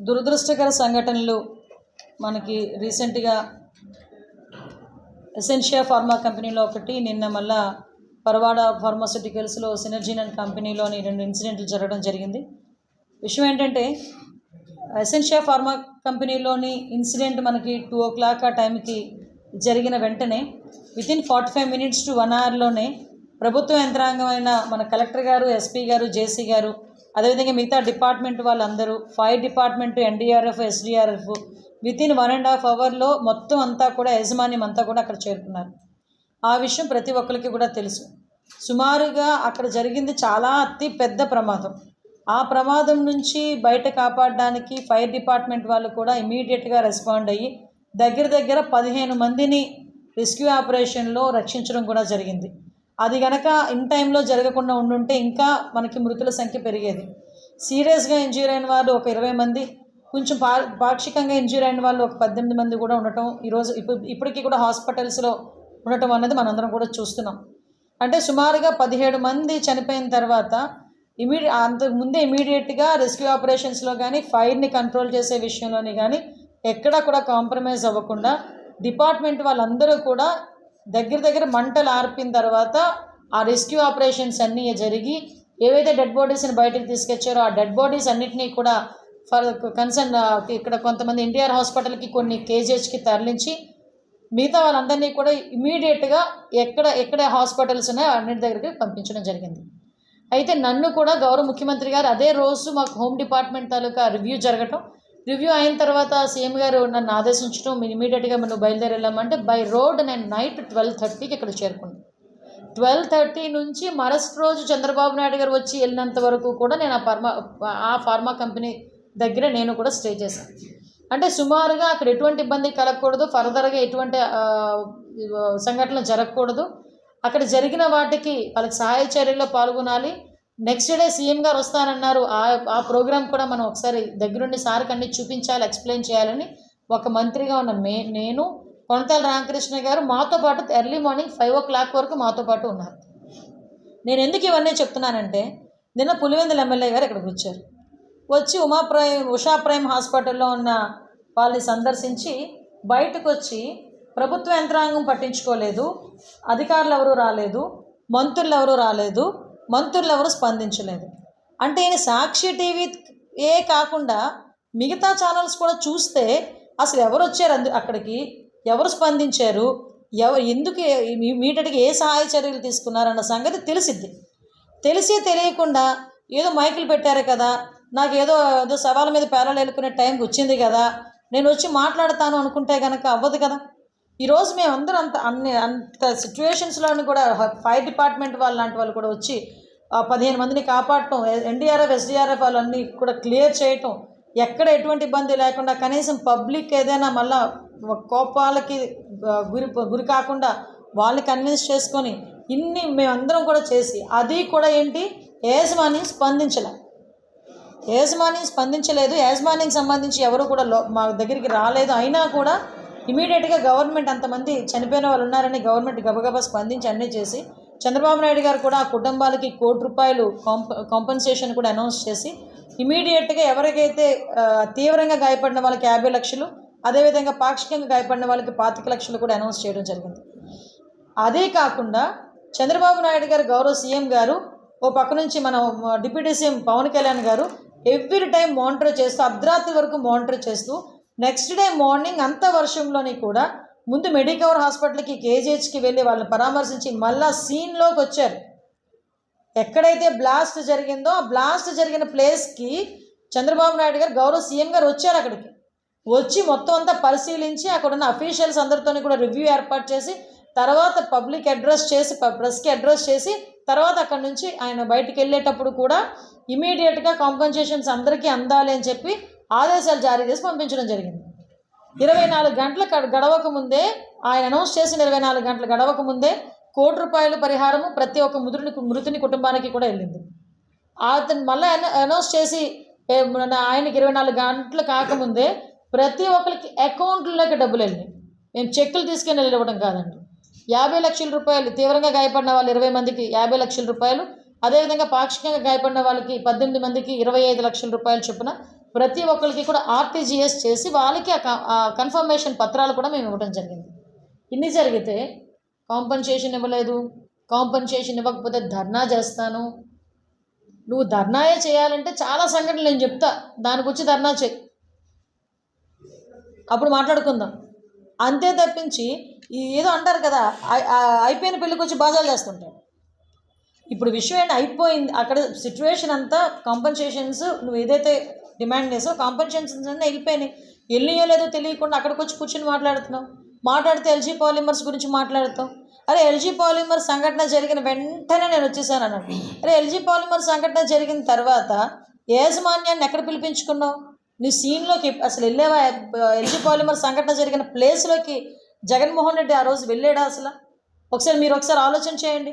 దురదృష్టకర సంఘటనలు మనకి రీసెంట్గా ఎసెన్షియా ఫార్మా కంపెనీలో ఒకటి నిన్న మళ్ళా పరవాడ ఫార్మాస్యూటికల్స్లో సినర్జీన్ అండ్ కంపెనీలోని రెండు ఇన్సిడెంట్లు జరగడం జరిగింది. విషయం ఏంటంటే ఎసెన్షియా ఫార్మా కంపెనీలోని ఇన్సిడెంట్ మనకి టూ ఓ క్లాక్ ఆ టైంకి జరిగిన వెంటనే within forty five minutes to one అవర్లోనే ప్రభుత్వ యంత్రాంగమైన మన కలెక్టర్ గారు ఎస్పీ గారు జేసీ గారు అదేవిధంగా మిగతా డిపార్ట్మెంట్ వాళ్ళందరూ fire department NDRF SDRF within one and half అవర్లో మొత్తం అంతా కూడా యాజమాన్యం అంతా కూడా అక్కడ చేరుకున్నారు. ఆ విషయం ప్రతి ఒక్కరికి కూడా తెలుసు. సుమారుగా అక్కడ జరిగింది చాలా అతి పెద్ద ప్రమాదం. ఆ ప్రమాదం నుంచి బయట కాపాడడానికి ఫైర్ డిపార్ట్మెంట్ వాళ్ళు కూడా ఇమీడియట్గా రెస్పాండ్ అయ్యి దగ్గర దగ్గర పదిహేను మందిని రెస్క్యూ ఆపరేషన్లో రక్షించడం కూడా జరిగింది. అది గనక ఇన్ టైంలో జరగకుండా ఉండుంటే ఇంకా మనకి మృతుల సంఖ్య పెరిగేది. సీరియస్గా ఇంజ్యూర్ అయిన వాళ్ళు ఒక ఇరవై మంది కొంచెం పా పాక్షికంగా ఇంజ్యూర్ అయిన వాళ్ళు ఒక పద్దెనిమిది మంది కూడా ఉండటం ఈరోజు ఇప్పుడు ఇప్పటికీ కూడా హాస్పిటల్స్లో ఉండటం అనేది మనందరం కూడా చూస్తున్నాం. అంటే సుమారుగా పదిహేడు మంది చనిపోయిన తర్వాత ఇమీడి అంతకుముందే ఇమీడియట్గా రెస్క్యూ ఆపరేషన్స్లో కానీ ఫైర్ని కంట్రోల్ చేసే విషయంలోని కానీ ఎక్కడా కూడా కాంప్రమైజ్ అవ్వకుండా డిపార్ట్మెంట్ వాళ్ళందరూ కూడా దగ్గర దగ్గర మంటలు ఆర్పిన తర్వాత ఆ రెస్క్యూ ఆపరేషన్స్ అన్నీ జరిగి ఏవైతే డెడ్ బాడీస్ని బయటకు తీసుకొచ్చారో ఆ డెడ్ బాడీస్ అన్నిటినీ కూడా ఫర్ కన్సర్న్ ఇక్కడ కొంతమంది ఎన్టీఆర్ హాస్పిటల్కి కొన్ని కేజీహెచ్కి తరలించి మిగతా వాళ్ళందరినీ కూడా ఇమీడియట్గా ఎక్కడ ఎక్కడ హాస్పిటల్స్ ఉన్నాయో అన్నిటి దగ్గరికి పంపించడం జరిగింది. అయితే నన్ను కూడా గౌరవ ముఖ్యమంత్రి గారు అదే రోజు మాకు హోమ్ డిపార్ట్మెంట్ తాలూకా రివ్యూ జరగటం రివ్యూ అయిన తర్వాత సీఎం గారు నన్ను ఆదేశించడం మీరు ఇమీడియట్గా మేము బయలుదేరి వెళ్ళామంటే బై రోడ్ నేను నైట్ ట్వెల్వ్ థర్టీకి ఇక్కడ చేరుకున్నాను. ట్వెల్వ్ థర్టీ నుంచి మరస్ట్ రోజు చంద్రబాబు నాయుడు గారు వచ్చి వెళ్ళినంత వరకు కూడా నేను ఆ ఫార్మా ఆ ఫార్మా కంపెనీ దగ్గర నేను కూడా స్టే చేశాను. అంటే సుమారుగా అక్కడ ఎటువంటి ఇబ్బంది కలగకూడదు ఫర్దర్గా ఎటువంటి సంఘటనలు జరగకూడదు. అక్కడ జరిగిన వాటికి వాళ్ళకి సహాయ చర్యల్లో పాల్గొనాలి. నెక్స్ట్ డే సీఎం గారు వస్తానన్నారు. ఆ ఆ ప్రోగ్రామ్ కూడా మనం ఒకసారి దగ్గరుండి సార్కి అన్ని చూపించాలి ఎక్స్ప్లెయిన్ చేయాలని ఒక మంత్రిగా ఉన్న మే నేను కొనతాల రామకృష్ణ గారు మాతో పాటు early morning five o'clock వరకు మాతో పాటు ఉన్నారు. నేను ఎందుకు ఇవన్నీ చెప్తున్నానంటే నిన్న పులివెందుల ఎమ్మెల్యే గారు ఇక్కడికి వచ్చారు. వచ్చి ఉమా ప్రైమ్ ఉషా ప్రైమ్ హాస్పిటల్లో ఉన్న వాళ్ళని సందర్శించి బయటకు వచ్చి ప్రభుత్వ యంత్రాంగం పట్టించుకోలేదు అధికారులు ఎవరూ రాలేదు మంత్రులు ఎవరు రాలేదు మంత్రులు ఎవరు స్పందించలేదు. అంటే ఈయన సాక్షి టీవీ ఏ కాకుండా మిగతా ఛానల్స్ కూడా చూస్తే అసలు ఎవరు వచ్చారు అందు అక్కడికి? ఎవరు స్పందించారు? ఎవరు ఎందుకు మీటడికి ఏ సహాయ చర్యలు తీసుకున్నారన్న సంగతి తెలిసిద్ది. తెలిసి తెలియకుండా ఏదో మైకులు పెట్టారు కదా నాకు ఏదో ఏదో సవాల మీద పేరాలు వెళ్ళుకునే టైంకి వచ్చింది కదా నేను వచ్చి మాట్లాడతాను అనుకుంటే కనుక అవ్వదు కదా. ఈరోజు మేము అందరం అంత అన్ని అంత సిచ్యువేషన్స్లోని కూడా ఫైర్ డిపార్ట్మెంట్ వాళ్ళు లాంటి వాళ్ళు కూడా వచ్చి పదిహేను మందిని కాపాడటం ఎన్డీఆర్ఎఫ్ ఎస్డీఆర్ఎఫ్ వాళ్ళన్నీ కూడా క్లియర్ చేయటం ఎక్కడ ఎటువంటి ఇబ్బంది లేకుండా కనీసం పబ్లిక్ ఏదైనా మళ్ళా కోపాలకి గురి గురి కాకుండా వాళ్ళని కన్విన్స్ చేసుకొని ఇన్ని మేమందరం కూడా చేసి అది కూడా ఏంటి? యాజమాన్యం స్పందించలే. యాజమాన్యం స్పందించలేదు. యాజమాన్యానికి సంబంధించి ఎవరు కూడా లో మా దగ్గరికి రాలేదు. అయినా కూడా ఇమీడియట్గా గవర్నమెంట్ అంతమంది చనిపోయిన వాళ్ళు ఉన్నారని గవర్నమెంట్ గబగబా స్పందించి అన్నీ చేసి చంద్రబాబు నాయుడు గారు కూడా ఆ కుటుంబాలకి కోటి రూపాయలు కాంప కాంపన్సేషన్ కూడా అనౌన్స్ చేసి ఇమీడియట్గా ఎవరికైతే తీవ్రంగా గాయపడిన వాళ్ళకి యాభై లక్షలు అదేవిధంగా పాక్షికంగా గాయపడిన వాళ్ళకి పాతిక లక్షలు కూడా అనౌన్స్ చేయడం జరిగింది. అదే కాకుండా చంద్రబాబు నాయుడు గారు గౌరవ సీఎం గారు ఓ పక్క నుంచి మన డిప్యూటీ సీఎం పవన్ కళ్యాణ్ గారు ఎవ్రీ టైం మానిటర్ చేస్తూ అర్ధరాత్రి వరకు మానిటర్ చేస్తూ నెక్స్ట్ డే మార్నింగ్ అంత వర్షంలోని కూడా ముందు మెడికవర్ హాస్పిటల్కి కేజీహెచ్కి వెళ్ళి వాళ్ళని పరామర్శించి మళ్ళా సీన్లోకి వచ్చారు. ఎక్కడైతే బ్లాస్ట్ జరిగిందో ఆ బ్లాస్ట్ జరిగిన ప్లేస్కి చంద్రబాబు నాయుడు గారు గౌరవ సీఎం గారు వచ్చారు అక్కడికి. వచ్చి మొత్తం అంతా పరిశీలించి అక్కడ ఉన్న అఫీషియల్స్ అందరితో కూడా రివ్యూ ఏర్పాటు చేసి తర్వాత పబ్లిక్ అడ్రస్ చేసి ప్రెస్కి అడ్రస్ చేసి తర్వాత అక్కడ నుంచి ఆయన బయటికి వెళ్ళేటప్పుడు కూడా ఇమీడియట్గా కాంపన్సేషన్స్ అందరికీ అందాలి అని చెప్పి ఆదేశాలు జారీ చేసి పంపించడం జరిగింది. ఇరవై నాలుగు గంటల గడ- గడవక ముందే ఆయన అనౌన్స్ చేసిన ఇరవై నాలుగు గంటల గడవక ముందే కోటి రూపాయల పరిహారము ప్రతి ఒక్క మృతుని మృతుని కుటుంబానికి కూడా వెళ్ళింది. అతను మళ్ళీ అనౌన్స్ చేసి ఆయనకి ఇరవై నాలుగు గంటలు కాకముందే ప్రతి ఒక్కరికి అకౌంట్లోకి డబ్బులు వెళ్ళినాయి. మేము చెక్కులు తీసుకెళ్ళి ఇవ్వడం కాదండి. యాభై లక్షల రూపాయలు తీవ్రంగా గాయపడిన వాళ్ళు ఇరవై మందికి యాభై లక్షల రూపాయలు అదేవిధంగా పాక్షికంగా గాయపడిన వాళ్ళకి పద్దెనిమిది మందికి ఇరవై ఐదు లక్షల రూపాయలు చొప్పున ప్రతి ఒక్కరికి కూడా ఆర్టీజీఎస్ చేసి వాళ్ళకి ఆ కన్ఫర్మేషన్ పత్రాలు కూడా మేము ఇవ్వడం జరిగింది. ఇన్ని జరిగితే కాంపన్సేషన్ ఇవ్వలేదు. కాంపన్సేషన్ ఇవ్వకపోతే ధర్నా చేస్తాను. నువ్వు ధర్నాయే చేయాలంటే చాలా సంఘటనలు నేను చెప్తా. దానికి వచ్చి ధర్నా చేయి. అప్పుడు మాట్లాడుకుందాం. అంతే తప్పించి ఏదో అంటారు కదా అయిపోయిన పెళ్ళికి వచ్చి బాజాలు చేస్తుంటాడు ఇప్పుడు విషయం ఏంటి? అయిపోయింది. అక్కడ సిచ్యువేషన్ అంతా కాంపన్సేషన్స్ నువ్వు ఏదైతే డిమాండ్ చేసావు కాంపన్సేషన్స్ అన్నీ వెళ్ళిపోయినాయి. వెళ్ళియో లేదో తెలియకుండా అక్కడికి వచ్చి కూర్చొని మాట్లాడుతున్నావు. మాట్లాడితే ఎల్జీ పాలిమర్స్ గురించి మాట్లాడుతాం అరే ఎల్జీ పాలిమర్ సంఘటన జరిగిన వెంటనే నేను వచ్చేసాను అన్నాడు. అరే ఎల్జీ పాలిమర్ సంఘటన జరిగిన తర్వాత యాజమాన్యాన్ని ఎక్కడ పిలిపించుకున్నావు? నీ సీన్లోకి అసలు వెళ్ళేవా? ఎల్జీ పాలిమర్ సంఘటన జరిగిన ప్లేస్లోకి జగన్మోహన్ రెడ్డి ఆ రోజు వెళ్ళాడా అసలు? ఒకసారి మీరు ఒకసారి ఆలోచన చేయండి.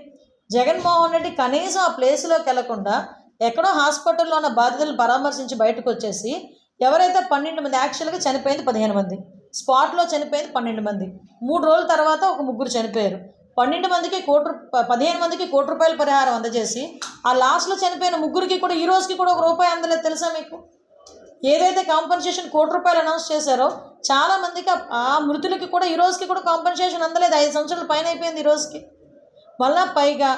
జగన్మోహన్ రెడ్డి కనీసం ఆ ప్లేస్లోకి వెళ్ళకుండా ఎక్కడో హాస్పిటల్లో ఉన్న బాధితులను పరామర్శించి బయటకు వచ్చేసి ఎవరైతే పన్నెండు మంది యాక్చువల్గా చనిపోయింది పదిహేను మంది. స్పాట్లో చనిపోయింది పన్నెండు మంది. మూడు రోజుల తర్వాత ఒక ముగ్గురు చనిపోయారు. పన్నెండు మందికి కోటి పదిహేను మందికి కోటి రూపాయల పరిహారం అందజేసి ఆ లాస్ట్లో చనిపోయిన ముగ్గురికి కూడా ఈ రోజుకి కూడా ఒక రూపాయి అందలేదు తెలుసా మీకు? ఏదైతే కాంపన్సేషన్ కోటి రూపాయలు అనౌన్స్ చేశారో చాలా మందికి ఆ- ఆ మృతులకి కూడా ఈ రోజుకి కూడా కాంపన్సేషన్ అందలేదు. ఐదు సంవత్సరాల పైన అయిపోయింది ఈ రోజుకి. మళ్ళా పైగా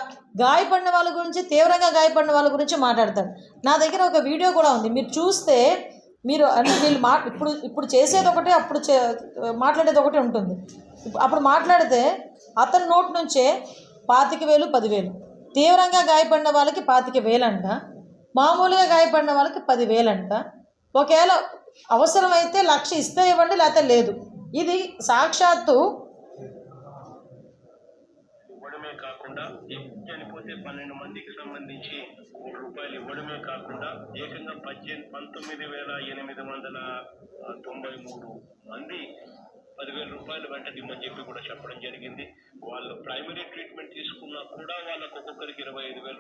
గాయపడిన వాళ్ళ గురించి తీవ్రంగా గాయపడిన వాళ్ళ గురించి మాట్లాడతాడు. నా దగ్గర ఒక వీడియో కూడా ఉంది. మీరు చూస్తే మీరు అంటే వీళ్ళు మా ఇప్పుడు ఇప్పుడు చేసేది ఒకటి అప్పుడు చే మాట్లాడేది ఒకటి ఉంటుంది. అప్పుడు మాట్లాడితే అతని నోటి నుంచే పాతిక వేలు పదివేలు. తీవ్రంగా గాయపడిన వాళ్ళకి పాతిక వేలంట. మామూలుగా గాయపడిన వాళ్ళకి పదివేలంట. ఒకవేళ అవసరమైతే లక్ష ఇస్తే ఇవ్వండి లేకపోతే లేదు. ఇది సాక్షాత్తు ఇవ్వడమే కాకుండా చనిపోతే పన్నెండు మందికి సంబంధించి కోటి రూపాయలు ఇవ్వడమే కాకుండా ఏకంగా పద్దెనిమిది పంతొమ్మిది వేల ఎనిమిది వందల తొంభై మూడు మంది పదివేల రూపాయలు వెంటనిమ్మని చెప్పి కూడా చెప్పడం జరిగింది. వాళ్ళు ప్రైమరీ ట్రీట్మెంట్ తీసుకున్నా కూడా వాళ్ళకు ఒక్కొక్కరికి ఇరవై ఐదు వేల